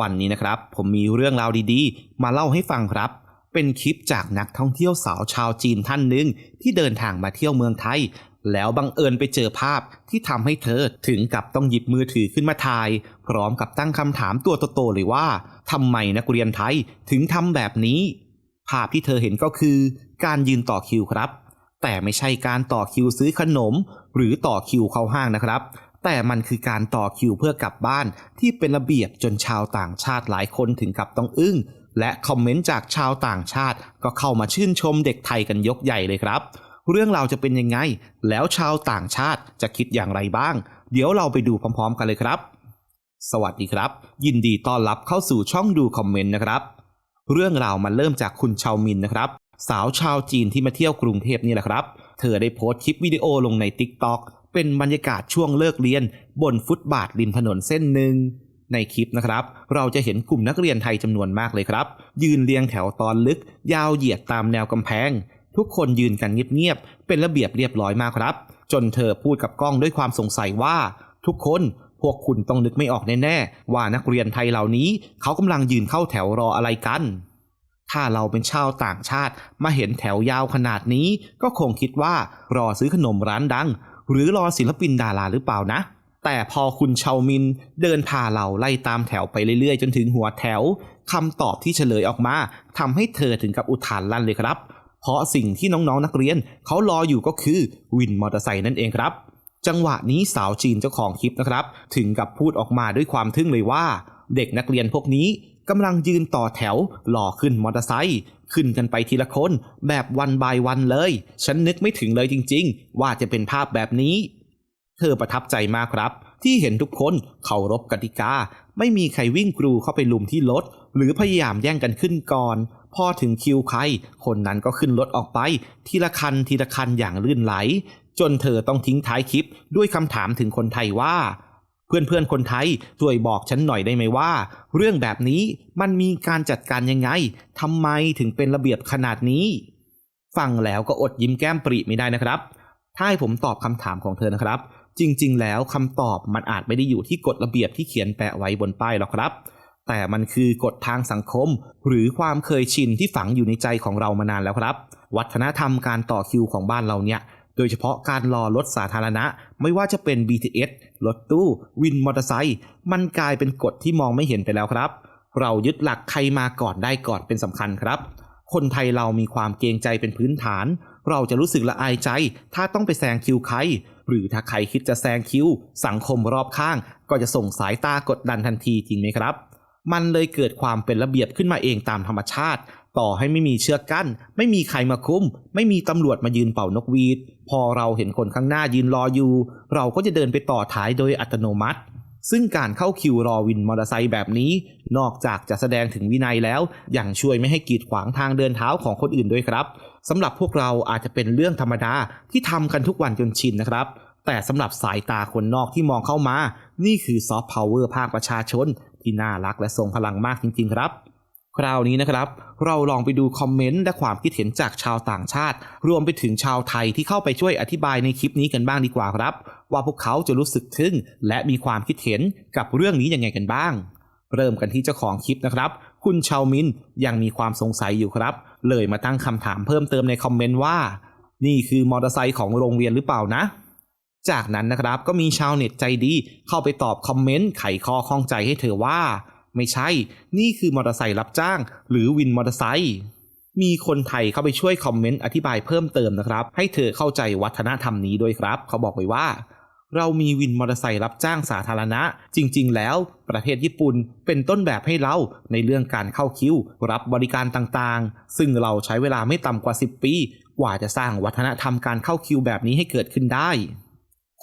วันนี้นะครับ ผมมีเรื่องราวดีๆ มาเล่าให้ฟังครับ เป็นคลิปจากนักท่องเที่ยวสาวชาวจีนท่านหนึ่งที่เดินทางมาเที่ยวเมืองไทย แล้วบังเอิญไปเจอภาพที่ทำให้เธอถึงกับต้องหยิบมือถือขึ้นมาถ่าย พร้อมกับตั้งคำถามตัวโตๆเลยว่าทำไมนักเรียนไทยถึงทำแบบนี้ ภาพที่เธอเห็นก็คือ การยืนต่อคิวครับ แต่ไม่ใช่การต่อคิวซื้อขนม หรือต่อคิวเข้าห้างนะครับ แต่มันคือการต่อคิวเพื่อกลับบ้านที่เป็นระเบียบจนชาวต่างชาติหลายคนถึงกับต้องอึ้ง และคอมเมนต์จากชาวต่างชาติก็เข้ามาชื่นชมเด็กไทยกันยกใหญ่เลยครับ เรื่องราวจะเป็นยังไง แล้วชาวต่างชาติจะคิดอย่างไรบ้าง เดี๋ยวเราไปดูพร้อม ๆ กันเลยครับ สวัสดีครับ ยินดีต้อนรับเข้าสู่ช่องดูคอมเมนต์นะครับ เรื่องราวมันเริ่มจากคุณชาวมินนะครับสาวชาวจีนที่มาเที่ยวกรุงเทพนี่แหละครับ เธอได้โพสต์คลิปวิดีโอลงใน t ิ k t o k เป็นบรรยากาศช่วงเลิกเรียน บนฟุตบาทริมถนนเส้นหนึ่งในคลิปนะครับ เราจะเห็นกลุ่มนักเรียนไทยจำนวนมากเลยครับ ยืนเรียงแถวตอนลึก ยาวเหยียดตามแนวกำแพง ทุกคนยืนกันเงียบๆเป็นระเบียบเรียบร้อยมากครับ จนเธอพูดกับกล้องด้วยความสงสัยว่า ทุกคนพวกคุณต้องนึกไม่ออกแน่ๆว่านักเรียนไทยเหล่านี้ เขากำลังยืนเข้าแถวรออะไรกัน ถ้าเราเป็นชาวต่างชาติ มาเห็นแถวยาวขนาดนี้ ก็คงคิดว่ารอซื้อขนมร้านดัง หรือรอศิลปินดาราหรือเปล่านะ แต่พอคุณชาวมินเดินพาเราไล่ตามแถวไปเรื่อยๆ จนถึงหัวแถวคำตอบที่เฉลยออกมาทำให้เธอถึงกับอุทานลั่นเลยครับ เพราะสิ่งที่น้องๆนักเรียนเขารออยู่ก็คือวินมอเตอร์ไซค์นั่นเองครับ จังหวะนี้สาวจีนเจ้าของคลิปนะครับ ถึงกับพูดออกมาด้วยความทึ่งเลยว่า เด็กนักเรียนพวกนี้กำลังยืนต่อแถวหล่อขึ้นมอเตอร์ไซค์ ขึ้นกันไปทีละคนแบบวันบายวันเลย ฉันนึกไม่ถึงเลยจริง ๆ ว่าจะเป็นภาพแบบนี้ เธอประทับใจมากครับ ที่เห็นทุกคนเคารพกติกา ไม่มีใครวิ่งกรูเข้าไปลุมที่รถหรือพยายามแย่งกันขึ้นก่อน พอถึงคิวใคร คนนั้นก็ขึ้นรถออกไป ทีละคันทีละคันอย่างลื่นไหล จนเธอต้องทิ้งท้ายคลิปด้วยคำถามถึงคนไทยว่า เพื่อนๆคนไทยช่วยบอกฉันหน่อยได้ไหมว่า เรื่องแบบนี้มันมีการจัดการยังไงทำไมถึงเป็นระเบียบขนาดนี้ ฟังแล้วก็อดยิ้มแก้มปริไม่ได้นะครับ ถ้าให้ผมตอบคำถามของเธอนะครับ จริง ๆ แล้วคำตอบมันอาจไม่ได้อยู่ที่กฎระเบียบที่เขียนแปะไว้บนป้ายหรอกครับ แต่มันคือกฎทางสังคม หรือความเคยชินที่ฝังอยู่ในใจของเรามานานแล้วครับ วัฒนธรรมการต่อคิวของบ้านเราเนี่ย โดยเฉพาะการรอรถสาธารณะ ไม่ว่าจะเป็น BTS รถตู้ วินมอเตอร์ไซค์มันกลายเป็นกฎที่มองไม่เห็นไปแล้วครับ เรายึดหลักใครมาก่อนได้ก่อนเป็นสำคัญครับ คนไทยเรามีความเกรงใจเป็นพื้นฐาน เราจะรู้สึกละอายใจ ถ้าต้องไปแซงคิวใคร หรือถ้าใครคิดจะแซงคิวสังคมรอบข้าง ก็จะส่งสายตากดดันทันทีจริงไหมครับ มันเลยเกิดความเป็นระเบียบขึ้นมาเองตามธรรมชาติ ต่อให้ไม่มีเชือกกั้น ไม่มีใครมาคุ้ม ไม่มีตำรวจมายืนเป่านกหวีด พอเราเห็นคนข้างหน้ายืนรออยู่ เราก็จะเดินไปต่อท้ายโดยอัตโนมัติ ซึ่งการเข้าคิวรอวินมอเตอร์ไซค์แบบนี้ นอกจากจะแสดงถึงวินัยแล้ว ยังช่วยไม่ให้กีดขวางทางเดินเท้าของคนอื่นด้วยครับสำหรับพวกเราอาจจะเป็นเรื่องธรรมดาที่ทำกันทุกวันจนชินนะครับแต่สำหรับสายตาคนนอกที่มองเข้ามา นี่คือซอฟต์พาวเวอร์ภาคประชาชน ที่น่ารักและทรงพลังมากจริง ๆ ครับ คราวนี้นะครับ เราลองไปดูคอมเมนต์และความคิดเห็นจากชาวต่างชาติ รวมไปถึงชาวไทยที่เข้าไปช่วยอธิบายในคลิปนี้กันบ้างดีกว่าครับ ว่าพวกเขาจะรู้สึกทึ่ง และมีความคิดเห็นกับเรื่องนี้ยังไงกันบ้าง เริ่มกันที่เจ้าของคลิปนะครับ คุณชาวมินยังมีความสงสัยอยู่ครับ เลยมาตั้งคำถามเพิ่มเติมในคอมเมนต์ว่า นี่คือมอเตอร์ไซค์ของโรงเรียนหรือเปล่านะจากนั้นนะครับก็มีชาวเน็ตใจดีเข้าไปตอบคอมเมนต์ไขข้อข้องใจให้เธอว่า ไม่ใช่ นี่คือมอเตอร์ไซค์รับจ้าง หรือวินมอเตอร์ไซค์มีคนไทยเข้าไปช่วยคอมเมนต์อธิบายเพิ่มเติมนะครับ ให้เธอเข้าใจวัฒนธรรมนี้ด้วยครับ เขาบอกไว้ว่า เรามีวินมอเตอร์ไซค์รับจ้างสาธารณะ จริง ๆ แล้ว ประเทศญี่ปุ่นเป็นต้นแบบให้เราในเรื่องการเข้าคิวรับบริการต่างๆ ซึ่งเราใช้เวลาไม่ต่ำกว่า 10 ปี กว่าจะสร้างวัฒนธรรมการเข้าคิวแบบนี้ให้เกิดขึ้นได้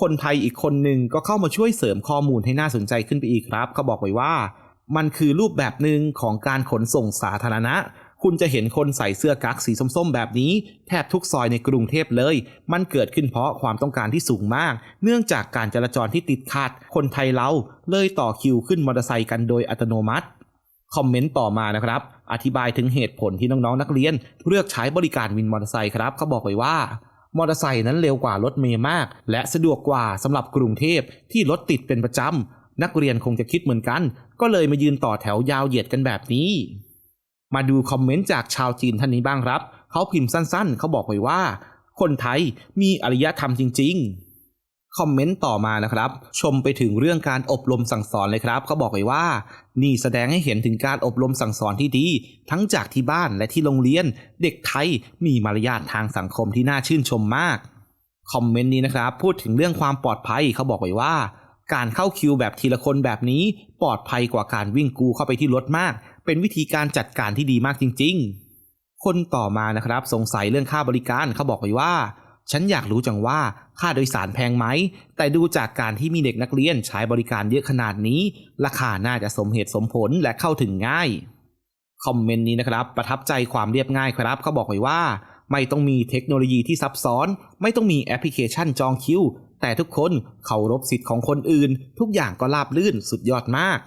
คนไทยอีกคนหนึ่งก็เข้ามาช่วยเสริมข้อมูลให้น่าสนใจขึ้นไปอีกครับ เขาบอกไว้ว่า มันคือรูปแบบหนึ่งของการขนส่งสาธารณะ คุณจะเห็นคนใส่เสื้อกั๊กสีส้มๆ แบบนี้ แทบทุกซอยในกรุงเทพเลย มันเกิดขึ้นเพราะความต้องการที่สูงมาก เนื่องจากการจราจรที่ติดขัด คนไทยเราเลยต่อคิวขึ้นมอเตอร์ไซค์กันโดยอัตโนมัติ คอมเมนต์ต่อมานะครับ อธิบายถึงเหตุผลที่น้องๆนักเรียน เลือกใช้บริการวินมอเตอร์ไซค์ครับเขาบอกไว้ว่ามอเตอร์ไซค์นั้นเร็วกว่ารถเมล์มาก และสะดวกกว่าสำหรับกรุงเทพที่รถติดเป็นประจำ นักเรียนคงจะคิดเหมือนกัน ก็เลยมายืนต่อแถวยาวเหยียดกันแบบนี้ มาดูคอมเมนต์จากชาวจีนท่านนี้บ้างครับ เขาพิมพ์สั้นๆ เขาบอกไว้ว่า คนไทยมีอารยธรรมจริง ๆ คอมเมนต์ต่อมานะครับ ชมไปถึงเรื่องการอบรมสั่งสอนเลยครับ เขาบอกไว้ว่า นี่แสดงให้เห็นถึงการอบรมสั่งสอนที่ดี ทั้งจากที่บ้านและที่โรงเรียน เด็กไทยมีมารยาททางสังคมที่น่าชื่นชมมาก คอมเมนต์นี้นะครับ พูดถึงเรื่องความปลอดภัยเขาบอกไว้ว่า การเข้าคิวแบบทีละคนแบบนี้ ปลอดภัยกว่าการวิ่งกูเข้าไปที่รถมาก เป็นวิธีการจัดการที่ดีมากจริง ๆ คนต่อมานะครับสงสัยเรื่องค่าบริการเขาบอกไว้ว่า ฉันอยากรู้จังว่าค่าโดยสารแพงไหม แต่ดูจากการที่มีเด็กนักเรียนใช้บริการเยอะขนาดนี้ ราคาน่าจะสมเหตุสมผลและเข้าถึงง่าย คอมเมนต์นี้นะครับ ประทับใจความเรียบง่ายครับเขาบอกไว้ว่าไม่ต้องมีเทคโนโลยีที่ซับซ้อน ไม่ต้องมีแอปพลิเคชันจองคิว แต่ทุกคนเคารพสิทธิ์ของคนอื่น ทุกอย่างก็ราบลื่นสุดยอดมาก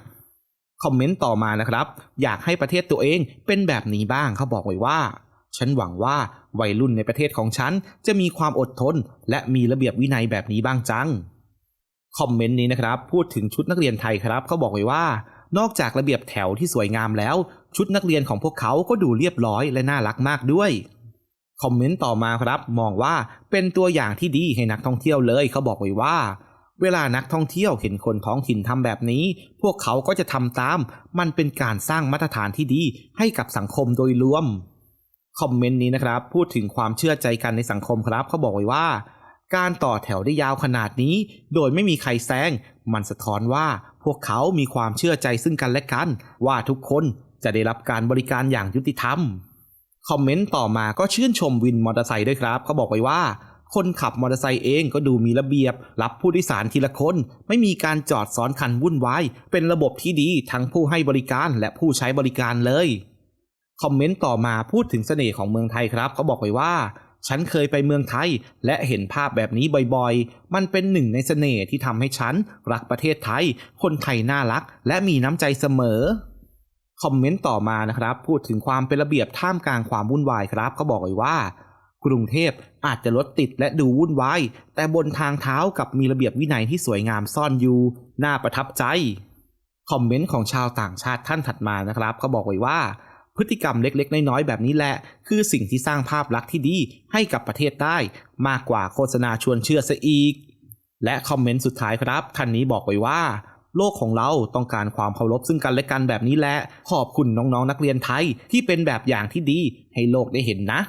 คอมเมนต์ต่อมานะครับ อยากให้ประเทศตัวเองเป็นแบบนี้บ้างเขาบอกไว้ว่า ฉันหวังว่าวัยรุ่นในประเทศของฉัน จะมีความอดทน และมีระเบียบวินัยแบบนี้บ้างจังคอมเมนต์นี้นะครับ พูดถึงชุดนักเรียนไทยครับเขาบอกไว้ว่า นอกจากระเบียบแถวที่สวยงามแล้ว ชุดนักเรียนของพวกเขาก็ดูเรียบร้อยและน่ารักมากด้วย คอมเมนต์ต่อมาครับ มองว่าเป็นตัวอย่างที่ดีให้นักท่องเที่ยวเลยเขาบอกไว้ว่า เวลานักท่องเที่ยวเห็นคนท้องถิ่นทำแบบนี้ พวกเขาก็จะทำตาม มันเป็นการสร้างมาตรฐานที่ดีให้กับสังคมโดยรวมคอมเมนต์นี้นะครับ พูดถึงความเชื่อใจกันในสังคมครับเขาบอกไว้ว่า การต่อแถวได้ยาวขนาดนี้ โดยไม่มีใครแซงมันสะท้อนว่าพวกเขามีความเชื่อใจซึ่งกันและกัน ว่าทุกคนจะได้รับการบริการอย่างยุติธรรม คอมเมนต์ต่อมาก็ชื่นชมวินมอเตอร์ไซค์ด้วยครับเขาบอกไว้ว่า คนขับมอเตอร์ไซค์เองก็ดูมีระเบียบ รับผู้โดยสารทีละคน ไม่มีการจอดซ้อนคันวุ่นวายเป็นระบบที่ดีทั้งผู้ให้บริการและผู้ใช้บริการเลยคอมเมนต์ต่อมาพูดถึงเสน่ห์ของเมืองไทยครับเขาบอกไว้ว่า ฉันเคยไปเมืองไทย และเห็นภาพแบบนี้บ่อยๆ มันเป็นหนึ่งในเสน่ห์ที่ทำให้ฉันรักประเทศไทย คนไทยน่ารัก และมีน้ำใจเสมอ คอมเมนต์ต่อมานะครับ พูดถึงความเป็นระเบียบท่ามกลางความวุ่นวายครับเขาบอกไว้ว่า กรุงเทพอาจจะรถติดและดูวุ่นวายแต่บนทางเท้ากับมีระเบียบวินัยที่สวยงามซ่อนอยู่น่าประทับใจคอมเมนต์ของชาวต่างชาติท่านถัดมานะครับเขาบอกไว้ว่า พฤติกรรมเล็กๆ น้อยๆแบบนี้แหละ คือสิ่งที่สร้างภาพลักษณ์ที่ดีให้กับประเทศได้ มากกว่าโฆษณาชวนเชื่อซะอีก และคอมเมนต์สุดท้ายครับท่านนี้บอกไว้ว่า โลกของเราต้องการความเคารพซึ่งกันและกันแบบนี้แหละขอบคุณน้องๆนักเรียนไทยที่เป็นแบบอย่างที่ดีให้โลกได้เห็นนะ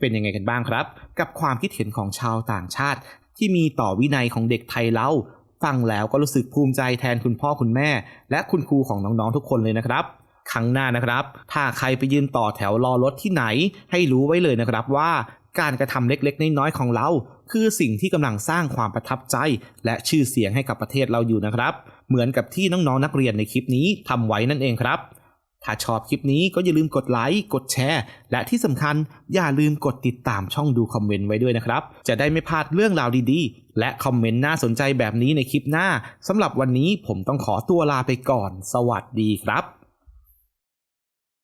เป็นยังไงกันบ้างครับ กับความคิดเห็นของชาวต่างชาติ ที่มีต่อวินัยของเด็กไทยเราฟังแล้วก็รู้สึกภูมิใจแทนคุณพ่อคุณแม่ และคุณครูของน้องๆทุกคนเลยนะครับครั้งหน้านะครับ ถ้าใครไปยืนต่อแถวรอรถที่ไหน ให้รู้ไว้เลยนะครับว่าการกระทำเล็กๆ น้อยๆของเรา คือสิ่งที่กำลังสร้างความประทับใจ และชื่อเสียงให้กับประเทศเราอยู่นะครับ เหมือนกับที่น้องๆนักเรียนในคลิปนี้ทำไว้นั่นเองครับ ถ้าชอบคลิปนี้ก็อย่าลืมกดไลค์กดแชร์ และที่สำคัญอย่าลืมกดติดตามช่องดูคอมเมนต์ไว้ด้วยนะครับ จะได้ไม่พลาดเรื่องราวดีๆ และคอมเมนต์น่าสนใจแบบนี้ในคลิปหน้าสำหรับวันนี้ผมต้องขอตัวลาไปก่อน สวัสดีครับ